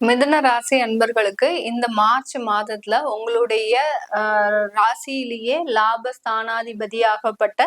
மிதுன ராசி அன்பர்களுக்கு இந்த மார்ச் மாதத்துல உங்களுடைய ராசியிலேயே லாப ஸ்தானாதிபதியாகப்பட்ட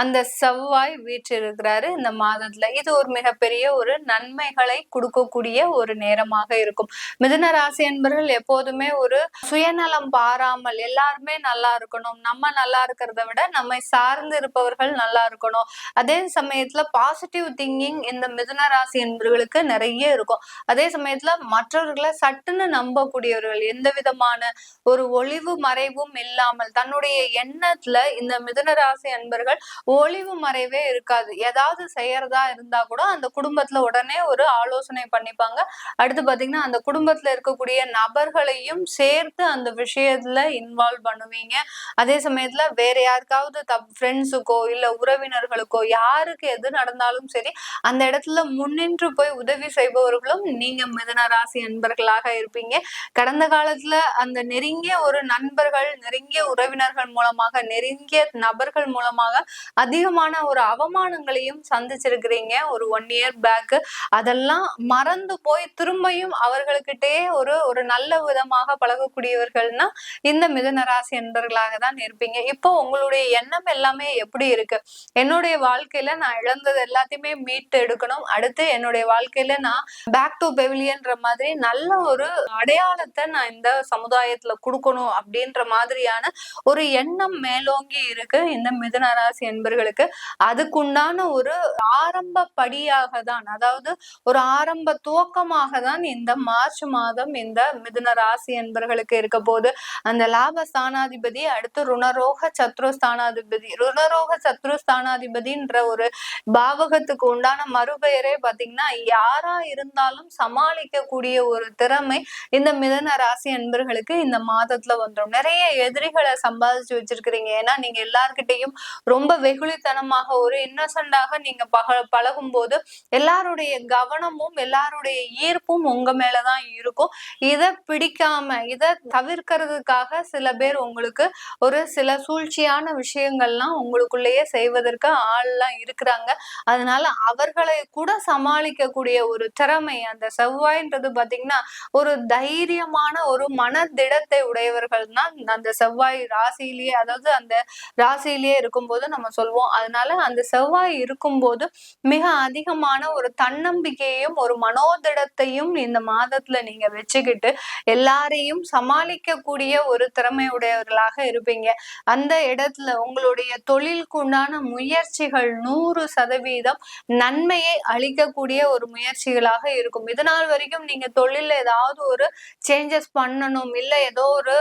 அந்த செவ்வாய் வீற்றிருக்கிறாரு இந்த மாதத்துல. இது ஒரு மிகப்பெரிய ஒரு நன்மைகளை கொடுக்கக்கூடிய ஒரு நேரமாக இருக்கும். மிதன ராசி அன்பர்கள் எப்போதுமே ஒரு சுயநலம் பாராமல் எல்லாருமே நல்லா இருக்கணும் நம்ம நல்லா இருக்கிறத விட நம்மை சார்ந்து இருப்பவர்கள் நல்லா இருக்கணும். அதே சமயத்துல பாசிட்டிவ் திங்கிங் இந்த மிதுன ராசி அன்பர்களுக்கு நிறைய இருக்கும். அதே சமயத்துல மற்ற மற்றவர்களை சட்டுன்னு நம்பக்கூடியவர்கள் எந்த விதமான ஒரு ஒளிவு மறைவும் இல்லாமல் தன்னுடைய எண்ணத்துல இந்த மிதுனராசி அன்பர்கள் ஒளிவு மறைவே இருக்காது. ஏதாவது செய்யறதா இருந்தா கூட அந்த குடும்பத்துல உடனே ஒரு ஆலோசனை பண்ணிப்பாங்க. அடுத்து பாத்தீங்கன்னா அந்த குடும்பத்துல இருக்கக்கூடிய நபர்களையும் சேர்த்து அந்த விஷயத்துல இன்வால்வ் பண்ணுவீங்க. அதே சமயத்துல வேற யாருக்காவது தப் ஃப்ரெண்ட்ஸுக்கோ இல்ல உறவினர்களுக்கோ யாருக்கு எது நடந்தாலும் சரி அந்த இடத்துல முன்னின்று போய் உதவி செய்பவர்களும் நீங்க மிதன ராசி நண்பர்களாக இருப்பீங்க. கடந்த காலத்துல அந்த நெருங்கிய ஒரு நண்பர்கள் நெருங்கிய உறவினர்கள் மூலமாக நெருங்கிய நபர்கள் மூலமாக அதிகமான ஒரு அவமானங்களையும் சந்திச்சிருக்கிறீங்க. ஒரு ஒன் இயர் பேக் அதெல்லாம் மறந்து போய் திரும்பியும் அவர்களுக்கிட்டே ஒரு ஒரு நல்ல விதமாக பழகக்கூடியவர்கள்னா இந்த மிதனராசி நண்பர்களாக தான் இருப்பீங்க. இப்போ உங்களுடைய எண்ணம் எல்லாமே எப்படி இருக்கு? என்னுடைய வாழ்க்கையில நான் இழந்தது எல்லாத்தையுமே மீட்டு எடுக்கணும். அடுத்து என்னுடைய வாழ்க்கையில நான் பேக் டு பெவிலியன்ற மாதிரி நல்ல ஒரு அடையாளத்தை நான் இந்த சமுதாயத்துல கொடுக்கணும் அப்படின்ற மாதிரியான ஒரு எண்ணம் மேலோங்கி இருக்கு இந்த மிதுன ராசி என்பர்களுக்கு. அதுக்குண்டான ஒரு ஆரம்ப படியாக தான் அதாவது ஒரு ஆரம்ப துவக்கமாக தான் இந்த மார்ச் மாதம் இந்த மிதுன ராசி என்பர்களுக்கு இருக்க போது அந்த லாப ஸ்தானாதிபதி அடுத்து ருணரோக சத்ரு ஸ்தானாதிபதி ருணரோக சத்ரு ஸ்தானாதிபதின்ற ஒரு பாவகத்துக்கு உண்டான மறுபெயரே பாத்தீங்கன்னா யாரா இருந்தாலும் சமாளிக்கக்கூடிய ஒரு திறமை இந்த மிதன ராசி அன்பர்களுக்கு இந்த மாதத்துல வந்துடும் நிறைய எதிரிகளை சம்பாதிச்சு வச்சிருக்கிறீங்க. ஏன்னா நீங்க எல்லார்கிட்டையும் ரொம்ப வெகுளித்தனமாக ஒரு இன்னசென்டாக நீங்க பக பழகும் போது எல்லாருடைய கவனமும் எல்லாருடைய ஈர்ப்பும் உங்க மேலதான் இருக்கும். இதை பிடிக்காம இதை தவிர்க்கிறதுக்காக சில பேர் உங்களுக்கு ஒரு சில சூழ்ச்சியான விஷயங்கள்லாம் உங்களுக்குள்ளேயே செய்வதற்கு ஆள்லாம் இருக்கிறாங்க. அதனால அவர்களை கூட சமாளிக்கக்கூடிய ஒரு திறமை அந்த செவ்வாய்ன்றது பார்த்தீங்கன்னா பாத்தீங்கன்னா ஒரு தைரியமான ஒரு மனதிடத்தை உடையவர்கள் தான் அந்த செவ்வாய் ராசியிலேயே அதாவது அந்த ராசியிலேயே இருக்கும்போது நம்ம சொல்வோம். அதனால அந்த செவ்வாய் இருக்கும்போது மிக அதிகமான ஒரு தன்னம்பிக்கையையும் ஒரு மனோதிடத்தையும் இந்த மாதத்துல நீங்க வச்சுக்கிட்டு எல்லாரையும் சமாளிக்கக்கூடிய ஒரு திறமையுடையவர்களாக இருப்பீங்க. அந்த இடத்துல உங்களுடைய தொழிலுக்கு உண்டான முயற்சிகள் நூறு சதவீதம் நன்மையை அளிக்கக்கூடிய ஒரு முயற்சிகளாக இருக்கும். இதனால் வரைக்கும் நீங்க தொழில ஏதாவது ஒரு சேஞ்சஸ் பண்ணணும். இல்ல ஏதோ ஒரு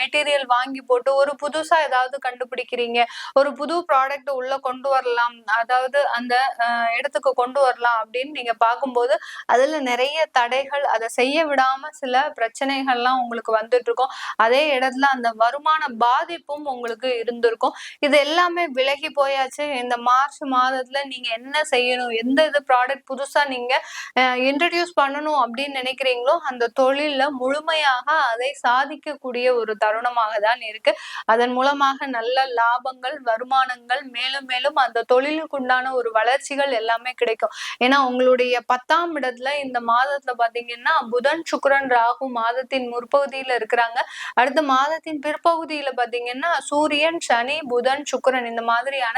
மெட்டீரியல் வாங்கி போட்டு ஒரு புதுசா ஏதாவது கண்டுபிடிக்கிறீங்க. ஒரு புது ப்ராடக்ட் உள்ள கொண்டு வரலாம். அதாவது அந்த இடத்துக்கு கொண்டு வரலாம் அப்படின்னு நீங்க பார்க்கும்போது அதுல நிறைய தடைகள் அதை செய்ய விடாம சில பிரச்சனைகள்லாம் உங்களுக்கு வந்துட்டு இருக்கும் அதே இடத்துல அந்த வருமான பாதிப்பும் உங்களுக்கு இருந்திருக்கும். இது எல்லாமே விலகி போயாச்சு. இந்த மார்ச் மாதத்துல நீங்க என்ன செய்யணும்? எந்த இது ப்ராடக்ட் புதுசா நீங்க இன்ட்ரடியூஸ் பண்ணணும் அப்படின்னு நினைக்கிறீங்க நினைக்கிறீங்களோ அந்த தொழில்ல முழுமையாக அதை சாதிக்கக்கூடிய ஒரு தருணமாக தான் இருக்கு. அதன் மூலமாக நல்ல லாபங்கள் வருமானங்கள் மேலும் மேலும் அந்த தொழிலுக்கு உண்டான ஒரு வளர்ச்சிகள் எல்லாமே கிடைக்கும். ஏன்னா உங்களுடைய பத்தாம் இடத்துல இந்த மாதத்துல பாத்தீங்கன்னா புதன் சுக்கரன் ராகு மாதத்தின் முற்பகுதியில இருக்கிறாங்க. அடுத்த மாதத்தின் பிற்பகுதியில பாத்தீங்கன்னா சூரியன் சனி புதன் சுக்கரன் இந்த மாதிரியான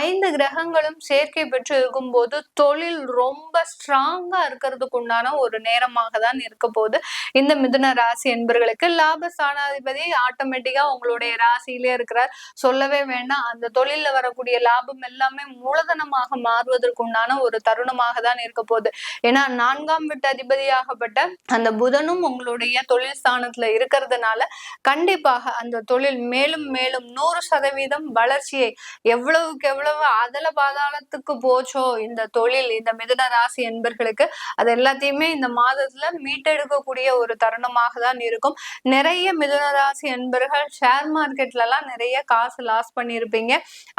ஐந்து கிரகங்களும் சேர்க்கை பெற்று இருக்கும்போது தொழில் ரொம்ப ஸ்ட்ராங்கா இருக்கிறதுக்கு உண்டான ஒரு நேரமாக தான் இருக்க போகுது. இந்த மிதுன ராசி என்பர்களுக்கு லாப ஸ்தானாதிபதி ஆட்டோமேட்டிக்கா உங்களுடைய ராசியிலே இருக்கிறார். சொல்லவே வேண்டாம். அந்த தொழில வரக்கூடிய லாபம் எல்லாமே மூலதனமாக மாறுவதற்கு உண்டான ஒரு தருணமாக தான் இருக்க போகுது. ஏன்னா நான்காம் வீட்டு அதிபதியாகப்பட்ட அந்த புதனும் உங்களுடைய தொழில் ஸ்தானத்துல இருக்கிறதுனால கண்டிப்பாக அந்த தொழில் மேலும் மேலும் நூறு சதவீதம் வளர்ச்சியை எவ்வளவுக்கு எவ்வளவு அதல பாதாளத்துக்கு போச்சோ இந்த தொழில் இந்த மிதுன ராசி என்பர்களுக்கு அது எல்லாத்தையுமே இந்த மாதத்துல மீட்டெடுக்கக்கூடிய ஒரு தருணமாக தான் இருக்கும். நிறைய மிதுனராசி என்பர்கள் ஷேர் மார்க்கெட்ல எல்லாம் நிறைய காசு லாஸ் பண்ணியிருப்பீங்க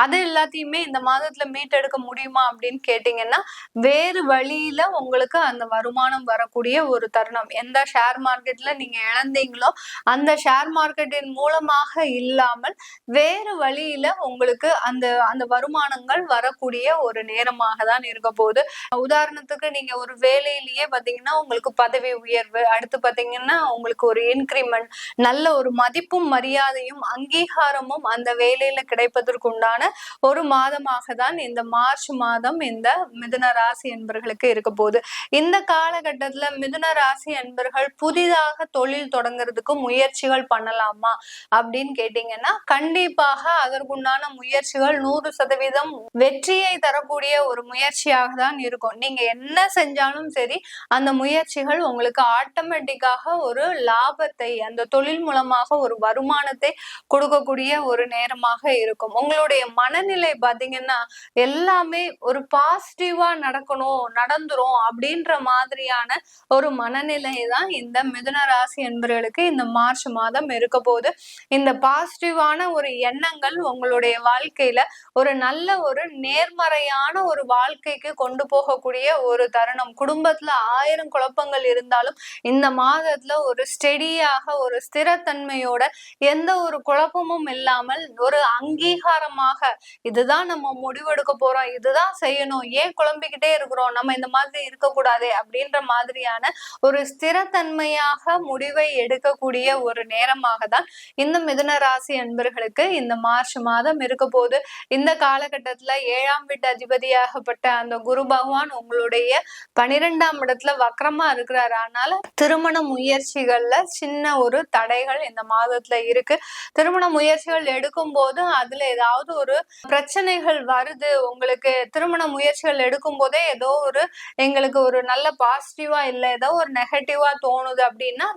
அது எல்லாத்தையுமே இந்த மாதத்துல மீட்டெடுக்க முடியுமா அப்படின்னு கேட்டீங்கன்னா வேறு வழியில உங்களுக்கு அந்த வருமானம் வரக்கூடிய ஒரு தருணம். எந்த ஷேர் மார்க்கெட்ல நீங்க இழந்தீங்களோ அந்த ஷேர் மார்க்கெட்டின் மூலமாக இல்லாமல் வேறு வழியில உங்களுக்கு அந்த அந்த வருமானங்கள் வரக்கூடிய ஒரு நேரமாக தான் இருக்க போகுது. உதாரணத்துக்கு நீங்க ஒரு வேலையிலேயே பாத்தீங்கன்னா உங்களுக்கு பதவி பதவி உயர்வு. அடுத்து பாத்தீங்கன்னா உங்களுக்கு ஒரு இன்கிரிமெண்ட் நல்ல ஒரு மதிப்பும் மரியாதையும் அங்கீகாரமும் அந்த வேலையில கிடைப்பதற்கு உண்டான ஒரு மாதமாக தான் இந்த மார்ச் மாதம் இந்த மிதுன ராசி என்பர்களுக்கு இருக்க போகுது. இந்த காலகட்டத்துல மிதுன ராசி என்பர்கள் புதிதாக தொழில் தொடங்குறதுக்கு முயற்சிகள் பண்ணலாமா அப்படின்னு கேட்டீங்கன்னா கண்டிப்பாக அதற்குண்டான முயற்சிகள் நூறு சதவீதம் வெற்றியை தரக்கூடிய ஒரு முயற்சியாக தான் இருக்கும். நீங்க என்ன செஞ்சாலும் சரி அந்த முயற்சிகள் உங்களுக்கு ஆட்டோமேட்டிக்காக ஒரு லாபத்தை அந்த தொழில் மூலமாக ஒரு வருமானத்தை கொடுக்கக்கூடிய ஒரு நேரமாக இருக்கும். உங்களுடைய மனநிலை பாத்தீங்கன்னா எல்லாமே ஒரு பாசிட்டிவா நடக்கணும் நடந்துரும் அப்படின்ற மாதிரியான ஒரு மனநிலை தான் இந்த மிதுன ராசி என்பவர்களுக்கு இந்த மார்ச் மாதம் இருக்க போது இந்த பாசிட்டிவான ஒரு எண்ணங்கள் உங்களுடைய வாழ்க்கையில ஒரு நல்ல ஒரு நேர்மறையான ஒரு வாழ்க்கைக்கு கொண்டு போகக்கூடிய ஒரு தருணம். குடும்பத்துல ஆயிரம் குழப்பங்கள் இருந்தாலும் இந்த மாதத்துல ஒரு ஸ்டெடியாக ஒரு ஸ்திரத்தன்மையோட எந்த ஒரு குழப்பமும் இல்லாமல் ஒரு அங்கீகாரமாக இதுதான் நம்ம முடிவெடுக்க போறோம் இதுதான் செய்யணும் ஏன் குழம்பிக்கிட்டே இருக்கிறோம் நம்ம இந்த மாதிரி இருக்கக்கூடாது அப்படின்ற மாதிரியான ஒரு ஸ்திரத்தன்மையாக முடிவை எடுக்கக்கூடிய ஒரு நேரமாக தான் இந்த மிதுன ராசி அன்பர்களுக்கு இந்த மார்ச் மாதம் இருக்க போது இந்த காலகட்டத்துல ஏழாம் வீட்டு அதிபதியாகப்பட்ட அந்த குரு பகவான் உங்களுடைய பனிரெண்டாம் இடத்துல வக்கரமா இருக்கிறார். அதனால திருமண முயற்சிகள்ல சின்ன ஒரு தடைகள் இந்த மாதத்துல இருக்கு. திருமண முயற்சிகள் எடுக்கும் போது அதுல ஏதாவது ஒரு பிரச்சனைகள் வருது. உங்களுக்கு திருமண முயற்சிகள் எடுக்கும் போதே ஏதோ ஒரு எங்களுக்கு ஒரு நல்ல பாசிட்டிவா இல்ல ஏதோ ஒரு நெகட்டிவா தோணுது அப்படின்னா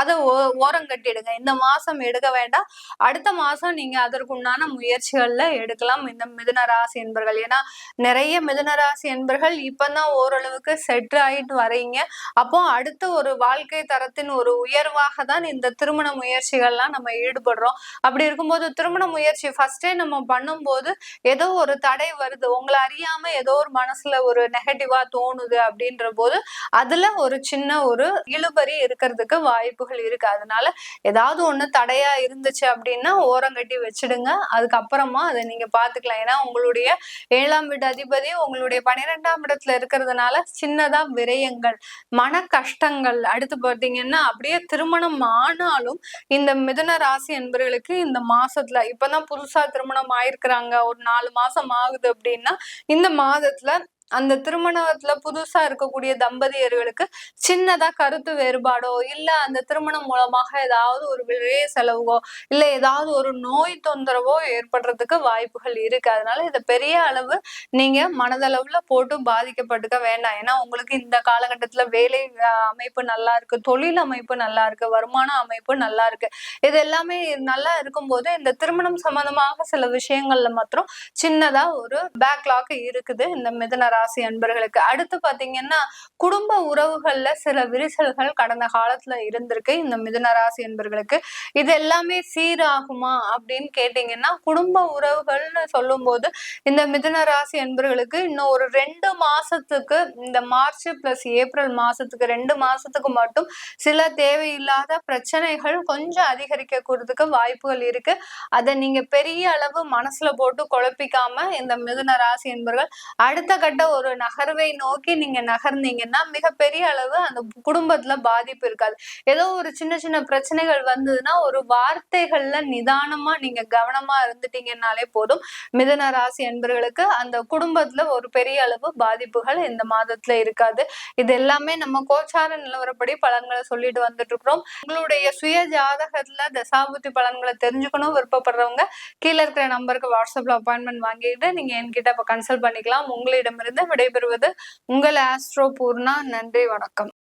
அதை ஓரம் கட்டிடுங்க. இந்த மாசம் எடுக்க வேண்டாம். அடுத்த மாசம் நீங்க அதற்குண்டான முயற்சிகள்ல எடுக்கலாம். இந்த மிதுன ராசி என்பர்கள். ஏன்னா நிறைய மிதுன ராசி என்பர்கள் இப்பதான் ஓரளவுக்கு செட் ஆயிட்டு வரீங்க அப்போ அடுத்த ஒரு வாழ்க்கை தரத்தின் ஒரு உயர்வாக தான் இந்த திருமண முயற்சிகள்லாம் நம்ம ஈடுபடுறோம். அப்படி இருக்கும்போது திருமண முயற்சி ஃபர்ஸ்டே நம்ம பண்ணும்போது ஏதோ ஒரு தடை வருது. உங்களை அறியாம ஏதோ ஒரு மனசுல ஒரு நெகட்டிவா தோணுது அப்படின்ற போது அதுல ஒரு சின்ன ஒரு இழுபறி இருக்கிறதுக்கு வாய்ப்பு வாய்ப்புகள் இருக்கு. அதனால ஏதாவது ஒண்ணு தடையா இருந்துச்சு அப்படின்னா ஓரங்கட்டி வச்சிடுங்க. அதுக்கப்புறமா அதை நீங்க பாத்துக்கலாம். ஏன்னா உங்களுடைய ஏழாம் வீடு அதிபதி உங்களுடைய பனிரெண்டாம் இடத்துல இருக்கிறதுனால சின்னதா விரயங்கள் மன கஷ்டங்கள். அடுத்து பார்த்தீங்கன்னா அப்படியே திருமணம் ஆனாலும் இந்த மிதன ராசி என்பவர்களுக்கு இந்த மாசத்துல இப்பதான் புதுசா திருமணம் ஆயிருக்கிறாங்க. ஒரு நாலு மாசம் ஆகுது அப்படின்னா இந்த மாதத்துல அந்த திருமணத்துல புதுசா இருக்கக்கூடிய தம்பதியர்களுக்கு சின்னதா கருத்து வேறுபாடோ இல்ல அந்த திருமணம் மூலமாக ஏதாவது ஒரு விரைய செலவோ இல்ல ஏதாவது ஒரு நோய் தொந்தரவோ ஏற்படுறதுக்கு வாய்ப்புகள் இருக்கு. அதனால இதை பெரிய அளவு நீங்க மனதளவுல போட்டு பாதிக்கப்பட்டுக்க வேண்டாம். ஏன்னா உங்களுக்கு இந்த காலகட்டத்துல வேலை அமைப்பு நல்லா இருக்கு தொழில் அமைப்பு நல்லா இருக்கு வருமான அமைப்பு நல்லா இருக்கு. இது எல்லாமே நல்லா இருக்கும்போது இந்த திருமணம் சம்பந்தமாக சில விஷயங்கள்ல மாத்திரம் சின்னதா ஒரு பேக்லாக் இருக்குது. இந்த மிதனரா ராசி அன்பர்களுக்கு. அடுத்து பாத்தீங்கன்னா குடும்ப உறவுகள்ல சில விரிசல்கள் கடந்த காலத்துல இருந்திருக்கு. இந்த மிதுன ராசி அன்பர்களுக்கு. இது எல்லாமே சீராகுமா அப்படின்னு கேட்டீங்கன்னா குடும்ப உறவுகள்னு சொல்லும் போது இந்த மிதுன ராசி அன்பர்களுக்கு இன்னும் ஒரு ரெண்டு மாசத்துக்கு இந்த மார்ச் பிளஸ் ஏப்ரல் மாசத்துக்கு ரெண்டு மாசத்துக்கு மட்டும் சில தேவையில்லாத பிரச்சனைகள் கொஞ்சம் அதிகரிக்க கூறதுக்கு வாய்ப்புகள் இருக்கு. அதை நீங்க பெரிய அளவு மனசுல போட்டு குழப்பிக்காம இந்த மிதுன ராசி என்பர்கள் அடுத்த கட்ட ஒரு நகர்வை நோக்கி நீங்க நகர்ந்தீங்கன்னா மிகப்பெரிய அளவு அந்த குடும்பத்துல பாதிப்பு இருக்காது. ஏதோ ஒரு சின்ன சின்ன பிரச்சனைகள் வந்ததுன்னா ஒரு வார்த்தைகள்ல நிதானமா நீங்க கவனமா இருந்துட்டீங்கன்னாலே போதும். மிதன ராசி என்பர்களுக்கு அந்த குடும்பத்துல ஒரு பெரிய அளவு பாதிப்புகள் இந்த மாதத்துல இருக்காது. இது எல்லாமே நம்ம கோச்சார நிலவரப்படி பலன்களை சொல்லிட்டு வந்துட்டு இருக்கிறோம் உங்களுடைய சுய ஜாதகத்துல தசாபுத்தி பலன்களை தெரிஞ்சுக்கணும் விருப்பப்படுறவங்க கீழே இருக்கிற நம்பருக்கு வாட்ஸ்அப்ல அப்பாயின்மெண்ட் வாங்கிட்டு நீங்க என்கிட்ட இப்ப கன்சல்ட் பண்ணிக்கலாம். உங்களிடமிருந்து விடைபெறுவது உங்கள் ஆஸ்ட்ரோ பூர்ணா. நன்றி வணக்கம்.